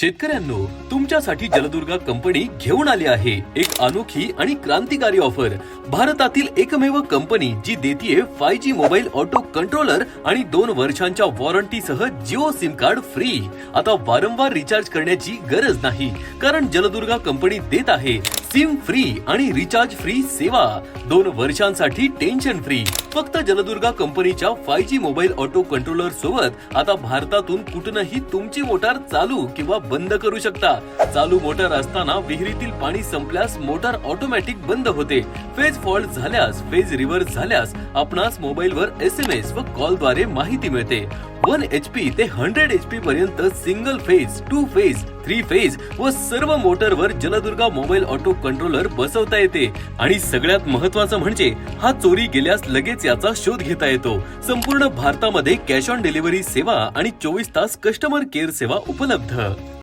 शेतकऱ्यांनो तुमच्यासाठी जलदुर्गा कंपनी घेऊन आली आहे. एक अनोखी आणि क्रांतिकारी ऑफर भारतातील एकमेव कंपनी जी देतीये five G mobile auto controller आणि दोन वर्षांच्या वॉरंटी सह जिओ सिम कार्ड फ्री आता वारंवार रिचार्ज करण्याची गरज नाही. कारण जलदुर्गा कंपनी देत आहे. सिम फ्री आणि रिचार्ज फ्री सेवा. दोन वर्षांसाठी टेन्शन फ्री फक्त जलदुर्गा कंपनीच्या five G mobile auto controller सोबत आता भारतातून कुठूनही तुमची मोटार चालू किंवा बंद करू शकता. चालू मोटार असताना विहिरीतील पाणी संपल्यास मोटार ऑटोमॅटिक बंद होते. फेज फॉल्ट झाल्यास फेज रिव्हर्स झाल्यास आपणास मोबाईलवर एस एम एस व कॉलद्वारे माहिती मिळते. वन एच पी ते हंड्रेड एच पी पर्यंत single phase two phase three phase व सर्व मोटरवर जलदुर्गा मोबाईल ऑटो कंट्रोलर बसवता येते. आणि सगळ्यात महत्वाचं म्हणजे हा चोरी गेल्यास लगेच याचा शोध घेता येतो. संपूर्ण भारतामध्ये कॅश ऑन डिलिव्हरी सेवा आणि चोवीस तास कस्टमर केअर सेवा उपलब्ध.